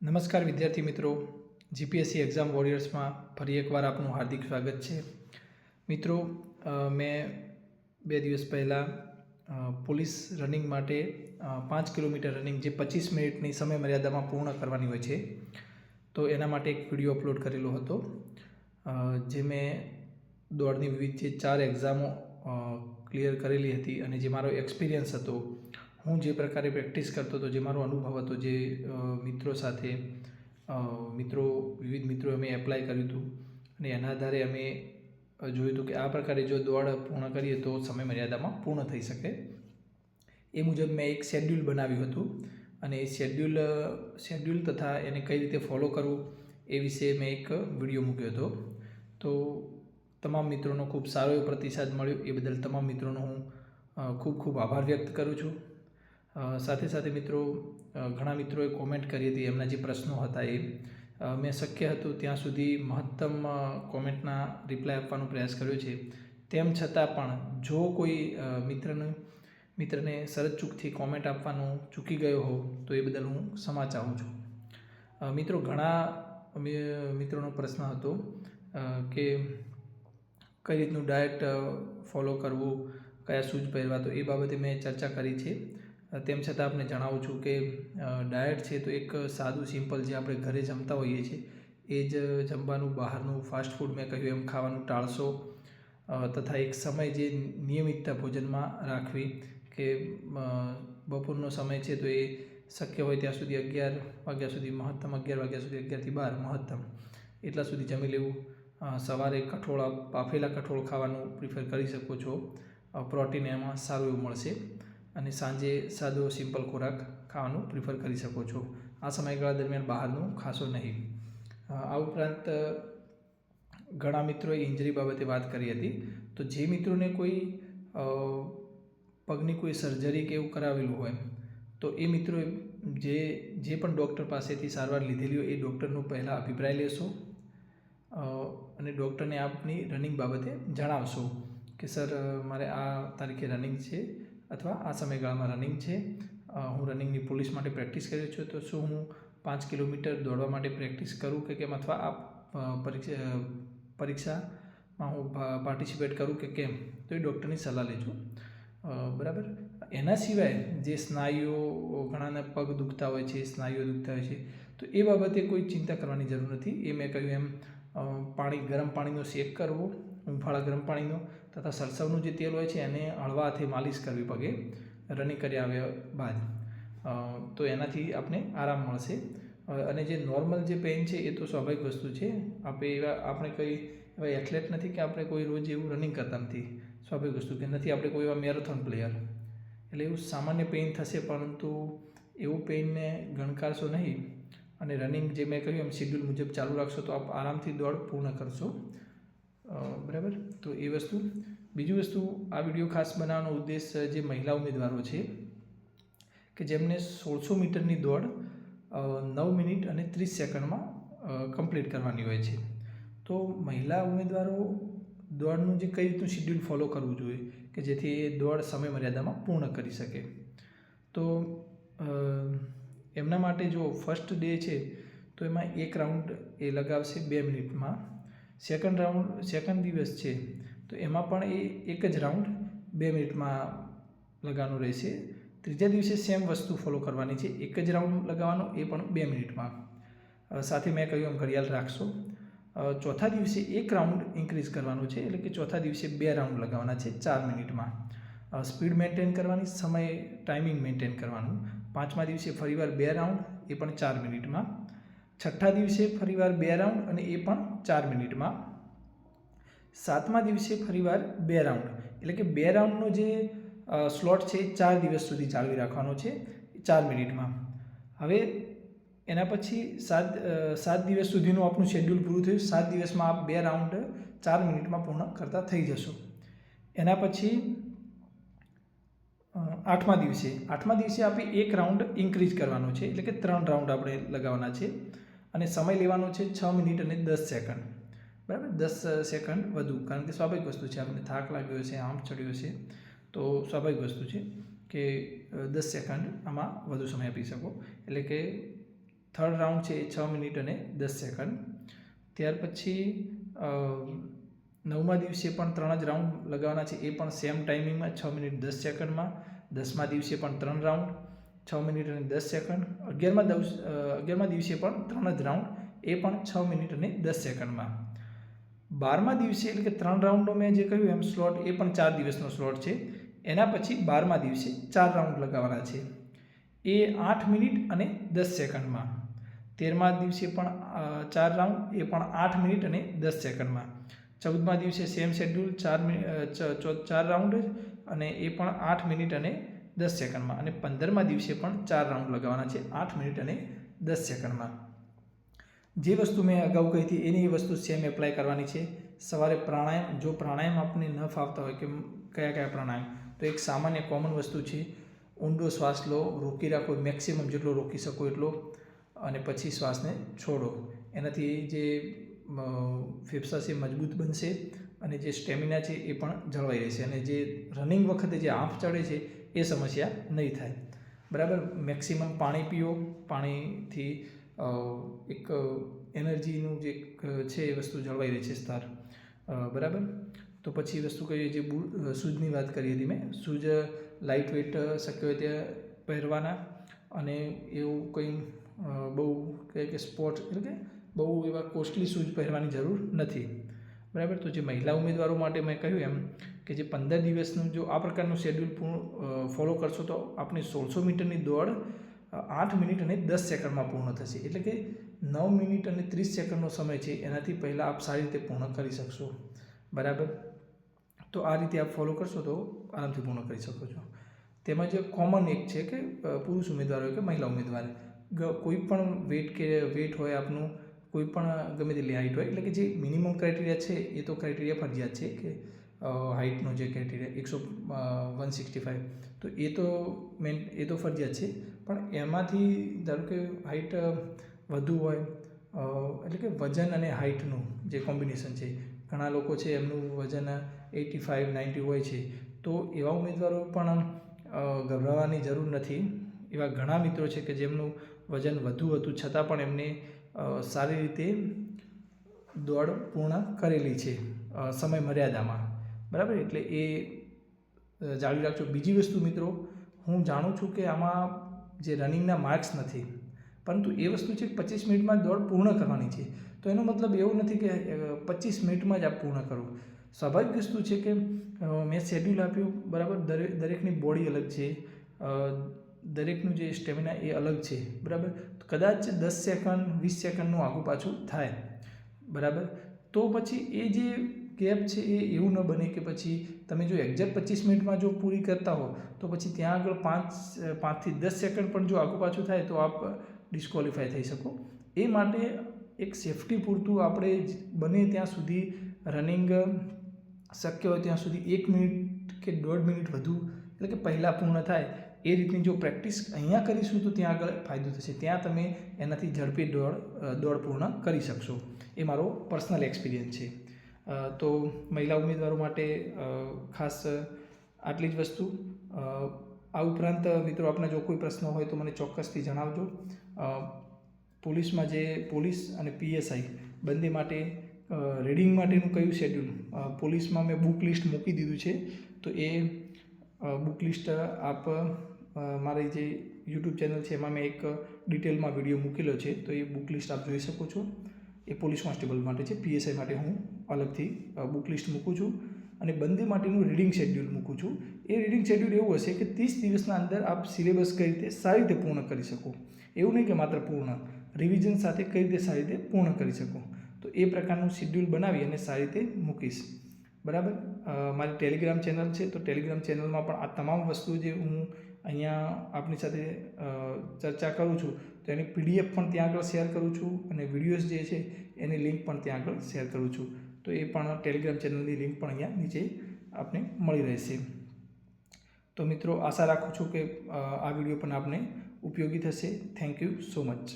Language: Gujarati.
નમસ્કાર વિદ્યાર્થી મિત્રો. જીપીએસસી એક્ઝામ વોરિયર્સમાં ફરી એકવાર આપનું હાર્દિક સ્વાગત છે. મિત્રો મેં બે દિવસ પહેલાં પોલીસ રનિંગ માટે પાંચ કિલોમીટર રનિંગ જે પચીસ મિનિટની સમય મર્યાદામાં પૂર્ણ કરવાની હોય છે, તો એના માટે એક વીડિયો અપલોડ કરેલો હતો જે મેં દોડની વિવિધ જે ચાર એક્ઝામો ક્લિયર કરેલી હતી અને જે મારો એક્સપિરિયન્સ હતો હું જે પ્રકારે પ્રેક્ટિસ કરતો હતો, જે મારો અનુભવ હતો, જે મિત્રો સાથે મિત્રો, વિવિધ મિત્રો અમે એપ્લાય કર્યું હતું અને એના આધારે અમે જોયું હતું કે આ પ્રકારે જો દોડ પૂર્ણ કરીએ તો સમય મર્યાદામાં પૂર્ણ થઈ શકે. એ મુજબ મેં એક શેડ્યુલ બનાવ્યું હતું અને એ શેડ્યુલ શેડ્યુલ તથા એને કઈ રીતે ફોલો કરવું એ વિશે મેં એક વીડિયો મૂક્યો હતો. તો તમામ મિત્રોનો ખૂબ સારો એવો પ્રતિસાદ મળ્યો. એ બદલ તમામ મિત્રોનો હું ખૂબ ખૂબ આભાર વ્યક્ત કરું છું. સાથે સાથે મિત્રો ઘણા મિત્રોએ કોમેન્ટ કરી હતી, એમના જે પ્રશ્નો હતા એ. મેં શક્ય હતું ત્યાં સુધી મહત્તમ કોમેન્ટના રિપ્લાય આપવાનો પ્રયાસ કર્યો છે. તેમ છતાં પણ, જો કોઈ મિત્રને મિત્રને સરજ ચૂકથી કોમેન્ટ આપવાનું ચૂકી ગયો હો તો એ બદલ હું ક્ષમા ચાહું છું. મિત્રો, ઘણા મિત્રોનો પ્રશ્ન હતો કે કઈ રીતનું ડાયટ ફોલો કરવું, કયા શૂઝ પહેરવા, તો એ બાબતે મેં ચર્ચા કરી છે. તેમ છતાં આપને જણાવું છું કે ડાયટ છે તો એક સાદું સિમ્પલ જે આપણે ઘરે જમતા હોઈએ છીએ, એ જ જમવાનું બહારનું ફાસ્ટ ફૂડ મેં કહ્યું, એમ ખાવાનું ટાળશો. તથા એક સમય જે નિયમિતતા ભોજનમાં રાખવી કે બપોરનો સમય છે તો એ શક્ય હોય ત્યાં સુધી અગિયાર વાગ્યા સુધી મહત્તમ, અગિયાર વાગ્યા સુધી અગિયારથી બાર મહત્તમ. એટલા સુધી જમી લેવું. સવારે કઠોળ, બાફેલા કઠોળ ખાવાનું પ્રિફર કરી શકો છો. પ્રોટીન એમાં સારું એવું મળશે. અને સાંજે સાદો સિમ્પલ ખોરાક ખાવાનું પ્રિફર કરી શકો છો. આ સમયગાળા દરમિયાન બહારનું ખાશો નહીં. આ ઉપરાંત ઘણા મિત્રોએ ઇન્જરી બાબતે વાત કરી હતી. તો જે મિત્રોને કોઈ પગની કોઈ સર્જરી કે એવું કરાવેલું હોય, તો એ મિત્રોએ જે જે પણ ડૉક્ટર પાસેથી સારવાર લીધેલી હોય એ ડૉક્ટરનો પહેલાં અભિપ્રાય લેશો. અને ડૉક્ટરને આપની રનિંગ બાબતે જણાવશો કે, સર મારે આ તારીખે રનિંગ છે. અથવા આ સમયગાળામાં રનિંગ છે. હું રનિંગની પોલીસ માટે પ્રેક્ટિસ કર્યો છું, તો શું હું પાંચ કિલોમીટર દોડવા માટે પ્રેક્ટિસ કરું કે કેમ? અથવા આ પરીક્ષા પરીક્ષામાં હું પાર્ટિસિપેટ કરું કે કેમ? તો એ ડૉક્ટરની સલાહ લેજો. બરાબર? એના સિવાય જે સ્નાયુઓ ઘણાના પગ દુખતા હોય છે, સ્નાયુઓ દુખતા હોય છે, તો એ બાબતે કોઈ ચિંતા કરવાની જરૂર નથી. એ મેં કહ્યું એમ પાણી, ગરમ પાણીનો શેક કરવો હુંફાળા ગરમ પાણીનો તથા સરસવનું જે તેલ હોય છે એને હળવા હાથે માલિશ કરવી પગે રનિંગ કરી આવ્યા બાદ. તો એનાથી આપણે આરામ મળશે. અને જે નોર્મલ જે પેઇન છે એ તો સ્વાભાવિક વસ્તુ છે. આપણે એવા, આપણે કંઈ એવા એથ્લેટ નથી કે આપણે કોઈ રોજ એવું રનિંગ કરતા નથી. સ્વાભાવિક વસ્તુ કે નથી આપણે કોઈ એવા મેરેથોન પ્લેયર એટલે એવું સામાન્ય પેઇન થશે પરંતુ એવું પેઇનને ગણકારશો નહીં. અને રનિંગ જે મેં કહ્યું એમ શેડ્યુલ મુજબ ચાલુ રાખશો તો આપ આરામથી દોડ પૂર્ણ કરશો. બરાબર? તો એ વસ્તુ. બીજી વસ્તુ, આ વીડિયો ખાસ બનાવવાનો ઉદ્દેશ જે મહિલા ઉમેદવારો છે, કે જેમને સોળસો મીટરની દોડ નવ મિનિટ અને ત્રીસ સેકન્ડમાં કમ્પ્લીટ કરવાની હોય છે. તો મહિલા ઉમેદવારો દોડનું જે કઈ રીતનું શિડ્યુલ ફોલો કરવું જોઈએ, કે જેથી એ દોડ સમય મર્યાદામાં પૂર્ણ કરી શકે. તો એમના માટે જો ફર્સ્ટ ડે છે, તો એમાં એક રાઉન્ડ એ લગાવશે બે મિનિટમાં. સેકન્ડ રાઉન્ડ સેકન્ડ દિવસ છે, તો એમાં પણ એ એક જ રાઉન્ડ બે મિનિટમાં લગાવવાનો રહેશે. ત્રીજા દિવસે સેમ વસ્તુ ફોલો કરવાની છે. એક જ રાઉન્ડ લગાવવાનો, એ પણ બે મિનિટમાં. સાથે મેં કહ્યું એમ ઘડિયાળ રાખશો. ચોથા દિવસે એક રાઉન્ડ ઇન્ક્રીઝ કરવાનો છે, એટલે કે ચોથા દિવસે બે રાઉન્ડ લગાવવાના છે, ચાર મિનિટમાં. સ્પીડ મેન્ટેન કરવાની, સમય ટાઈમિંગ મેન્ટેન કરવાનું. પાંચમા દિવસે ફરીવાર બે રાઉન્ડ એ પણ ચાર મિનિટમાં. છઠ્ઠા દિવસે ફરીવાર બે રાઉન્ડ અને એ પણ ચાર મિનિટમાં. સાતમા દિવસે ફરીવાર બે રાઉન્ડ. એટલે કે બે રાઉન્ડનો જે સ્લોટ છે ચાર દિવસ સુધી જાળવી રાખવાનો છે, ચાર મિનિટમાં. હવે એના પછી સાત સાત દિવસ સુધીનું આપણું શેડ્યુલ પૂરું થયું. સાત દિવસમાં આપ બે રાઉન્ડ ચાર મિનિટમાં પૂર્ણ કરતા થઈ જશો. એના પછી આઠમા દિવસે. આઠમા દિવસે આપણે એક રાઉન્ડ ઇન્ક્રીઝ કરવાનો છે. એટલે કે ત્રણ રાઉન્ડ આપણે લગાવવાના છે. અને સમય લેવાનો છે છ મિનિટ અને દસ સેકન્ડ. બરાબર? દસ સેકન્ડ વધુ. કારણ કે સ્વાભાવિક વસ્તુ છે, આપણને થાક લાગ્યો છે, આમ ચડ્યો છે. તો સ્વાભાવિક વસ્તુ છે કે દસ સેકન્ડ આમાં વધુ સમય આપી શકો. એટલે કે થર્ડ રાઉન્ડ છે એ છ મિનિટ અને દસ સેકન્ડ. ત્યાર પછી નવમા દિવસે પણ ત્રણ જ રાઉન્ડ લગાવવાના છે, એ પણ સેમ ટાઈમિંગમાં, છ મિનિટ દસ સેકન્ડમાં. દસમા દિવસે પણ ત્રણ રાઉન્ડ. છ મિનિટ અને દસ સેકન્ડ. અગિયારમા દિવસ અગિયારમાં દિવસે પણ ત્રણ જ રાઉન્ડ એ પણ છ મિનિટ અને દસ સેકન્ડમાં. બારમા દિવસે એટલે કે ત્રણ રાઉન્ડનો મેં જે કહ્યું એમ સ્લોટ એ પણ ચાર દિવસનો સ્લોટ છે. એના પછી બારમા દિવસે ચાર રાઉન્ડ લગાવવાના છે. એ આઠ મિનિટ અને દસ સેકન્ડમાં. તેરમા દિવસે પણ ચાર રાઉન્ડ એ પણ આઠ મિનિટ અને દસ સેકન્ડમાં. ચૌદમા દિવસે સેમ શેડ્યુલ ચાર ચાર રાઉન્ડ અને એ પણ આઠ મિનિટ અને દસ સેકન્ડમાં અને પંદરમા દિવસે પણ ચાર રાઉન્ડ લગાવવાના છે આઠ મિનિટ અને દસ સેકન્ડમાં. જે વસ્તુ મેં અગાઉ કહી હતી, એની એ વસ્તુ સેમ એપ્લાય કરવાની છે. સવારે પ્રાણાયામ, જો પ્રાણાયામ આપણને ન ફાવતા હોય કે કયા કયા પ્રાણાયામ, તો એક સામાન્ય કોમન વસ્તુ છે, ઊંડો શ્વાસ લો, રોકી રાખો મેક્સિમમ જેટલો રોકી શકો એટલો, અને પછી શ્વાસને છોડો. એનાથી જે ફેફસા છે મજબૂત બનશે અને જે સ્ટેમિના છે એ પણ જળવાઈ રહેશે. અને જે રનિંગ વખતે જે આંફ ચડે છે એ સમસ્યા નહીં થાય. બરાબર? મેક્સિમમ પાણી પીઓ, પાણીથી એક એનર્જીનું જે છે એ વસ્તુ જળવાઈ રહે છે સ્તર. બરાબર? તો પછી વસ્તુ કહીએ જે શૂઝની વાત કરી હતી મેં. શૂઝ લાઇટ વેટ શક્ય હોય ત્યાં પહેરવાના અને એવું કંઈ બહુ કહે કે સ્પોર્ટ એટલે કે બહુ એવા કોસ્ટલી શૂઝ પહેરવાની જરૂર નથી. બરાબર? તો જે મહિલા ઉમેદવારો માટે મેં કહ્યું એમ કે જે પંદર દિવસનું જો આ પ્રકારનું શેડ્યુલ પૂર્ણ ફોલો કરશો તો આપણી સોળસો મીટરની દોડ આઠ મિનિટ અને દસ સેકન્ડમાં પૂર્ણ થશે. એટલે કે નવ મિનિટ અને ત્રીસ સેકન્ડનો સમય છે, એનાથી પહેલાં આપ સારી રીતે પૂર્ણ કરી શકશો. બરાબર? તો આ રીતે આપ ફોલો કરશો તો આરામથી પૂર્ણ કરી શકો છો. તેમાં જે કોમન એક છે કે પુરુષ ઉમેદવાર હોય કે મહિલા ઉમેદવાર. કોઈ પણ વેટ કે વેટ હોય આપનું, કોઈ પણ ગમે તેટલી હાઇટ હોય, એટલે કે જે મિનિમમ ક્રાઇટેરિયા છે, એ તો ક્રાઇટેરિયા ફરજિયાત છે કે હાઇટનો જે ક્રાઇટેરિયા એકસો વન સિક્સટી ફાઇવ તો એ તો મેન એ તો ફરજિયાત છે. પણ એમાંથી ધારો કે હાઇટ વધુ હોય એટલે કે વજન અને હાઇટનું જે કોમ્બિનેશન છે, ઘણા લોકો છે એમનું વજન એટી ફાઇવ નાઇન્ટી હોય છે. તો એવા ઉમેદવારો પણ ગભરાવાની જરૂર નથી. એવા ઘણા મિત્રો છે કે જેમનું વજન વધુ હતું, છતાં પણ એમને સારી રીતે દોડ પૂર્ણ કરેલી છે સમય મર્યાદામાં બરાબર? એટલે એ જાળવી રાખજો. બીજી વસ્તુ મિત્રો, હું જાણું છું કે આમાં જે રનિંગના માર્ક્સ નથી, પરંતુ એ વસ્તુ છે કે પચીસ મિનિટમાં દોડ પૂર્ણ કરવાની છે. તો એનો મતલબ એવું નથી કે પચીસ મિનિટમાં જ આપ પૂર્ણ કરો. સ્વાભાવિક વસ્તુ છે કે મેં શેડ્યુલ આપ્યું, બરાબર? દરેક દરેકની બોડી અલગ છે. દરેકનું જે સ્ટેમિના એ અલગ છે. બરાબર? કદાચ દસ સેકન્ડ વીસ સેકન્ડનું આગું પાછું થાય. બરાબર? તો પછી એ જે ગેપ છે એ એવું ન બને કે પછી તમે જો એક્ઝેક્ટ પચીસ મિનિટમાં જો પૂરી કરતા હો, તો પછી ત્યાં આગળ પાંચ, પાંચથી દસ સેકન્ડ પણ જો આગું પાછું થાય તો આપ ડિસ્કોલિફાય થઈ શકો. એ માટે એક સેફટી પૂરતું આપણે બને ત્યાં સુધી રનિંગ શક્ય હોય ત્યાં સુધી એક મિનિટ કે દોઢ મિનિટ વધુ એટલે કે પહેલાં પૂર્ણ થાય એ રીતની જો પ્રેક્ટિસ અહીંયા કરીશું તો ત્યાં આગળ ફાયદો થશે. ત્યાં તમે એનાથી ઝડપી દોડ દોડ પૂર્ણ કરી શકશો. એ મારો પર્સનલ એક્સપિરિયન્સ છે. તો મહિલા ઉમેદવારો માટે ખાસ આટલી જ વસ્તુ. આ ઉપરાંત મિત્રો આપને જો કોઈ પ્રશ્ન હોય તો મને ચોક્કસથી જણાવજો. પોલીસમાં જે પોલીસ અને પીએસઆઈ બંને માટે રીડિંગ માટેનું કયું શેડ્યુલ? પોલીસમાં મેં બુક લિસ્ટ મૂકી દીધું છે. તો એ બુક લિસ્ટ આપ મારી જે યુટ્યુબ ચેનલ છે એમાં મેં એક ડિટેલમાં વીડિયો મૂકેલો છે. તો એ બુક લિસ્ટ આપ જોઈ શકો છો. એ પોલીસ કોન્સ્ટેબલ માટે છે, પીએસઆઈ માટે હું અલગથી બુક લિસ્ટ મૂકું છું અને બંને માટેનું રીડિંગ શેડ્યુલ મૂકું છું. એ રીડિંગ શેડ્યુલ એવું હશે કે ત્રીસ દિવસના અંદર આપ સિલેબસ કઈ રીતે, સારી રીતે પૂર્ણ કરી શકો. એવું નહીં કે માત્ર પૂર્ણ રિવિઝન સાથે કઈ રીતે સારી રીતે પૂર્ણ કરી શકો. તો એ પ્રકારનું શેડ્યુલ બનાવી અને સારી રીતે મૂકીશ. બરાબર? મારી ટેલિગ્રામ ચેનલ છે, તો ટેલિગ્રામ ચેનલમાં પણ આ તમામ વસ્તુ જે હું અહીંયા આપની સાથે ચર્ચા કરું છું, તો એની પીડીએફ પણ ત્યાં આગળ શેર કરું છું અને વિડીયોઝ જે છે, એની લિંક પણ ત્યાં આગળ શેર કરું છું. તો એ પણ ટેલિગ્રામ ચેનલની લિંક પણ અહીંયા નીચે આપને મળી રહેશે. તો મિત્રો, આશા રાખું છું કે આ વીડિયો પણ આપને ઉપયોગી થશે. Thank you so much